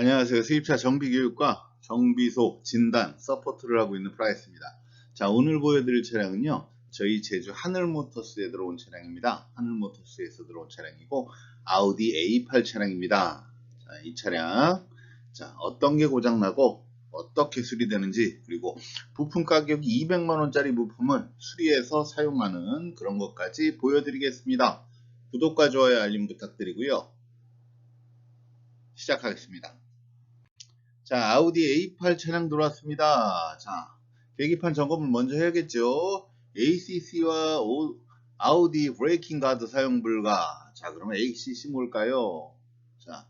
안녕하세요. 수입차 정비교육과 정비소 진단 서포트를 하고 있는 프라이스입니다. 자, 오늘 보여드릴 차량은요. 저희 제주 하늘모터스에 들어온 차량입니다. 하늘모터스에서 들어온 차량이고 아우디 A8 차량입니다. 자, 이 차량 자, 어떤 게 고장나고 어떻게 수리되는지 그리고 부품 가격이 200만원짜리 부품을 수리해서 사용하는 그런 것까지 보여드리겠습니다. 구독과 좋아요 알림 부탁드리고요. 시작하겠습니다. 자, 아우디 A8 차량 들어왔습니다. 자, 계기판 점검을 먼저 해야겠죠. ACC와 오, 아우디 브레이킹 가드 사용 불가. 자, 그러면 ACC 뭘까요? 자,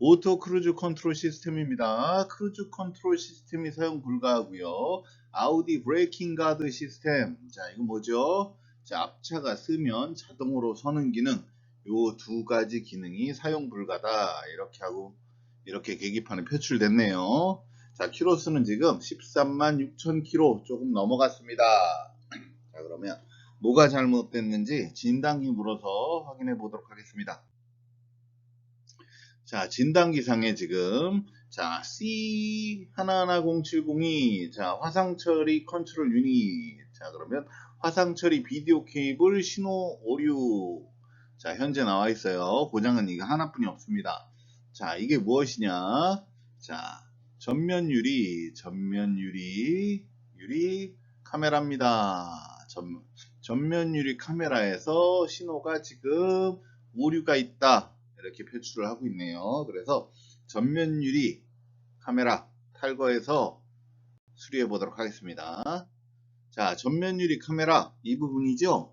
오토 크루즈 컨트롤 시스템입니다. 크루즈 컨트롤 시스템이 사용 불가하고요. 아우디 브레이킹 가드 시스템. 자, 이거 뭐죠? 자, 앞차가 쓰면 자동으로 서는 기능. 요 두 가지 기능이 사용 불가다. 이렇게 하고 이렇게 계기판에 표출됐네요. 자, 키로수는 지금 13만 6천 키로 조금 넘어갔습니다. 자, 그러면 뭐가 잘못됐는지 진단기 물어서 확인해 보도록 하겠습니다. 자, 진단기상에 지금 자, C110702 자, 화상 처리 컨트롤 유닛 자, 그러면 화상 처리 비디오 케이블 신호 오류 자, 현재 나와 있어요. 고장은 이거 하나뿐이 없습니다. 자, 이게 무엇이냐? 자, 전면 유리, 전면 유리, 유리 카메라입니다. 전, 전면 유리 카메라에서 신호가 지금 오류가 있다. 이렇게 표출을 하고 있네요. 그래서 전면 유리 카메라 탈거해서 수리해 보도록 하겠습니다. 자, 전면 유리 카메라 이 부분이죠.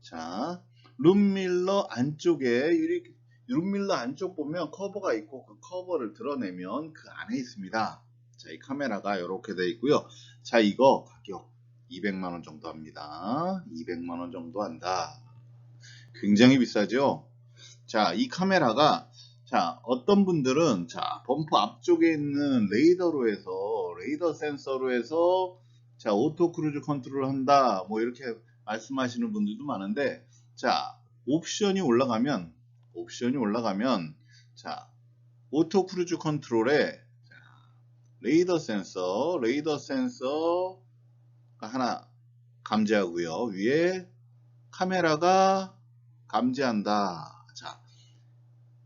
자, 룸밀러 안쪽에 유리 룸밀러 안쪽 보면 커버가 있고 그 커버를 드러내면 그 안에 있습니다. 자, 이 카메라가 이렇게 되어 있고요. 자, 이거 가격 200만원 정도 합니다. 200만원 정도 한다. 굉장히 비싸죠? 자, 이 카메라가 자, 어떤 분들은 자, 범퍼 앞쪽에 있는 레이더로 해서 레이더 센서로 해서 자, 오토 크루즈 컨트롤 한다. 뭐 이렇게 말씀하시는 분들도 많은데 자, 옵션이 올라가면 옵션이 올라가면 자 오토 크루즈 컨트롤에 자, 레이더 센서 레이더 센서가 하나 감지하고요. 위에 카메라가 감지한다. 자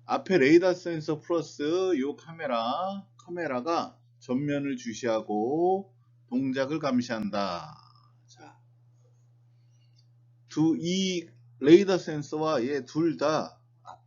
앞에 레이더 센서 플러스 요 카메라 카메라가 전면을 주시하고 동작을 감시한다. 자 두 이 레이더 센서와 얘 둘 다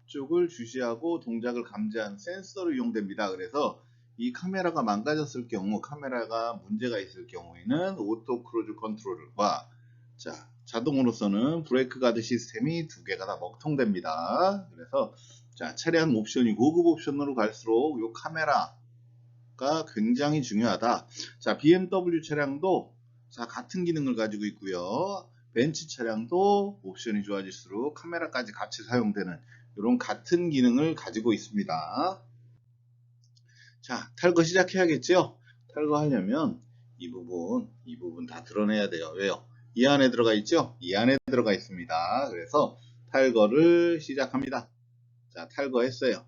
앞쪽을 주시하고 동작을 감지한 센서로 이용됩니다. 그래서 이 카메라가 망가졌을 경우, 카메라가 문제가 있을 경우에는 오토 크루즈 컨트롤과 자, 자동으로서는 브레이크 가드 시스템이 두 개가 다 먹통됩니다. 그래서 자, 차량 옵션이 고급 옵션으로 갈수록 이 카메라가 굉장히 중요하다. 자, BMW 차량도 자, 같은 기능을 가지고 있고요. 벤츠 차량도 옵션이 좋아질수록 카메라까지 같이 사용되는 이런 같은 기능을 가지고 있습니다. 자, 탈거 시작해야겠죠? 탈거하려면 이 부분, 이 부분 다 드러내야 돼요. 왜요? 이 안에 들어가 있죠? 이 안에 들어가 있습니다. 그래서 탈거를 시작합니다. 자, 탈거했어요.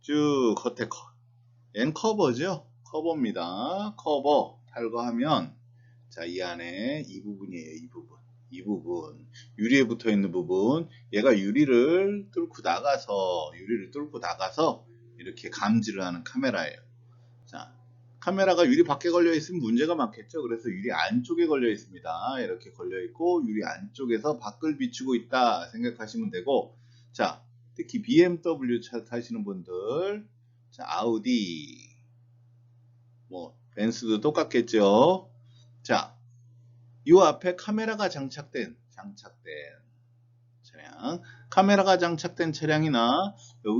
쭉 겉에 커. 얜 커버죠? 커버입니다. 커버 탈거하면 자, 이 안에 이 부분이에요. 이 부분. 이 부분, 유리에 붙어 있는 부분, 얘가 유리를 뚫고 나가서, 유리를 뚫고 나가서 이렇게 감지를 하는 카메라예요. 자, 카메라가 유리 밖에 걸려 있으면 문제가 많겠죠. 그래서 유리 안쪽에 걸려 있습니다. 이렇게 걸려 있고, 유리 안쪽에서 밖을 비추고 있다 생각하시면 되고, 자, 특히 BMW 차 타시는 분들, 자, 아우디, 뭐, 벤츠도 똑같겠죠. 자, 이 앞에 카메라가 장착된 장착된 차량. 카메라가 장착된 차량이나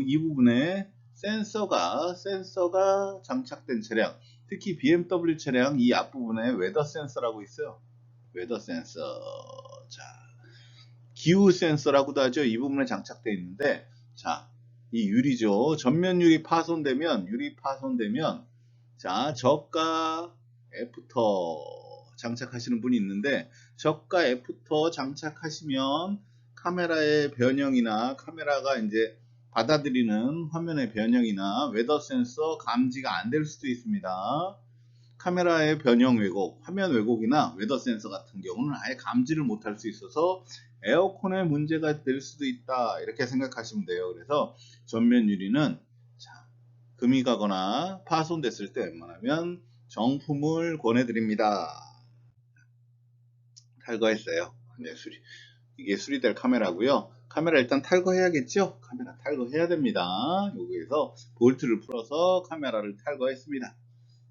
이 부분에 센서가 센서가 장착된 차량. 특히 BMW 차량 이 앞부분에 웨더 센서라고 있어요. 웨더 센서. 자 기후 센서라고도 하죠. 이 부분에 장착되어 있는데 자 이 유리죠. 전면 유리 파손되면 유리 파손되면 자 저가 애프터 장착하시는 분이 있는데 저가 애프터 장착하시면 카메라의 변형이나 카메라가 이제 받아들이는 화면의 변형이나 웨더 센서 감지가 안 될 수도 있습니다. 카메라의 변형 왜곡, 화면 왜곡이나 웨더 센서 같은 경우는 아예 감지를 못할 수 있어서 에어컨에 문제가 될 수도 있다 이렇게 생각하시면 돼요. 그래서 전면 유리는 자, 금이 가거나 파손됐을 때 웬만하면 정품을 권해드립니다. 탈거했어요. 네, 수리. 이게 수리될 카메라고요. 카메라 일단 탈거해야겠죠? 카메라 탈거해야 됩니다. 여기에서 볼트를 풀어서 카메라를 탈거했습니다.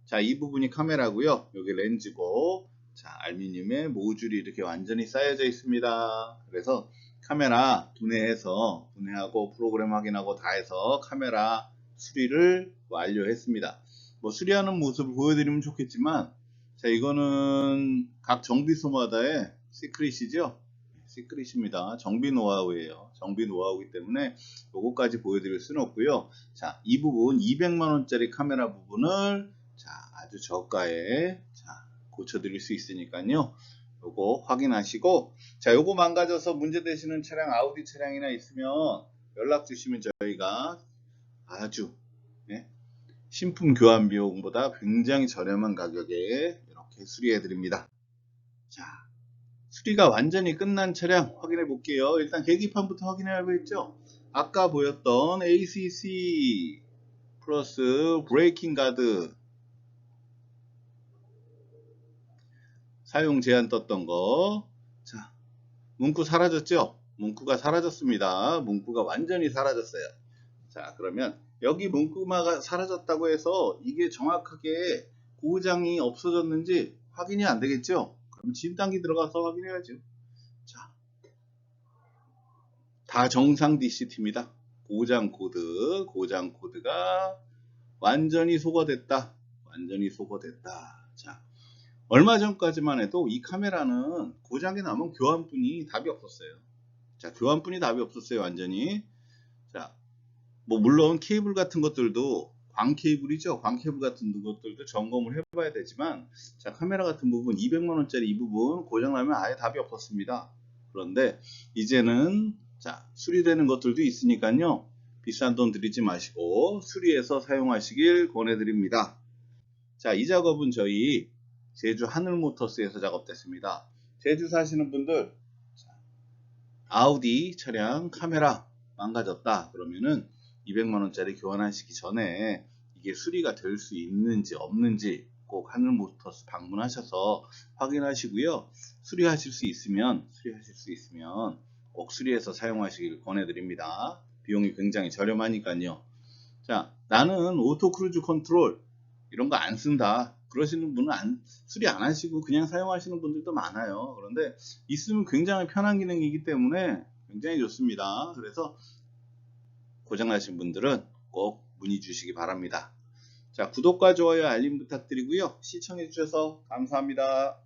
자, 이 부분이 카메라고요. 여기 렌즈고 자, 알루미늄에 모듈이 이렇게 완전히 쌓여져 있습니다. 그래서 카메라 분해해서 분해하고 프로그램 확인하고 다 해서 카메라 수리를 완료했습니다. 뭐 수리하는 모습을 보여드리면 좋겠지만 자 이거는 각 정비소마다의 시크릿이죠. 시크릿입니다. 정비 노하우예요. 정비 노하우이기 때문에 요거까지 보여드릴 수는 없고요. 자, 이 부분 200만 원짜리 카메라 부분을 자, 아주 저가에 자, 고쳐드릴 수 있으니까요. 요거 확인하시고 자, 요거 망가져서 문제 되시는 차량 아우디 차량이나 있으면 연락 주시면 저희가 아주 예, 신품 교환 비용보다 굉장히 저렴한 가격에 이렇게 수리해 드립니다. 자, 수리가 완전히 끝난 차량 확인해 볼게요. 일단 계기판부터 확인해야겠죠? 아까 보였던 ACC 플러스 브레이킹 가드 사용 제한 떴던 거. 자, 문구 사라졌죠? 문구가 사라졌습니다. 문구가 완전히 사라졌어요. 자, 그러면 여기 문구가 사라졌다고 해서 이게 정확하게 고장이 없어졌는지 확인이 안 되겠죠? 그럼 진단기 들어가서 확인해야죠. 자, 다 정상 DCT입니다. 고장 코드, 고장 코드가 완전히 소거됐다. 완전히 소거됐다. 자, 얼마 전까지만 해도 이 카메라는 고장이 나면 교환뿐이 답이 없었어요. 자, 교환뿐이 답이 없었어요. 완전히. 자, 뭐 물론 케이블 같은 것들도 광 케이블이죠. 광 케이블 같은 것들도 점검을 해봐야 되지만 자 카메라 같은 부분 200만 원짜리 이 부분 고장나면 아예 답이 없었습니다. 그런데 이제는 자 수리되는 것들도 있으니까요. 비싼 돈 들이지 마시고 수리해서 사용하시길 권해드립니다. 자 이 작업은 저희 제주 하늘모터스에서 작업됐습니다. 제주 사시는 분들 자, 아우디 차량 카메라 망가졌다 그러면은 200만원짜리 교환하시기 전에 이게 수리가 될 수 있는지 없는지 꼭 하늘모터스 방문하셔서 확인하시고요. 수리하실 수 있으면 수리하실 수 있으면 꼭 수리해서 사용하시길 권해드립니다. 비용이 굉장히 저렴하니까요. 자, 나는 오토 크루즈 컨트롤 이런 거 안 쓴다. 그러시는 분은 안, 수리 안 하시고 그냥 사용하시는 분들도 많아요. 그런데 있으면 굉장히 편한 기능이기 때문에 굉장히 좋습니다. 그래서 고장나신 분들은 꼭 문의 주시기 바랍니다. 자, 구독과 좋아요, 알림 부탁드리고요. 시청해주셔서 감사합니다.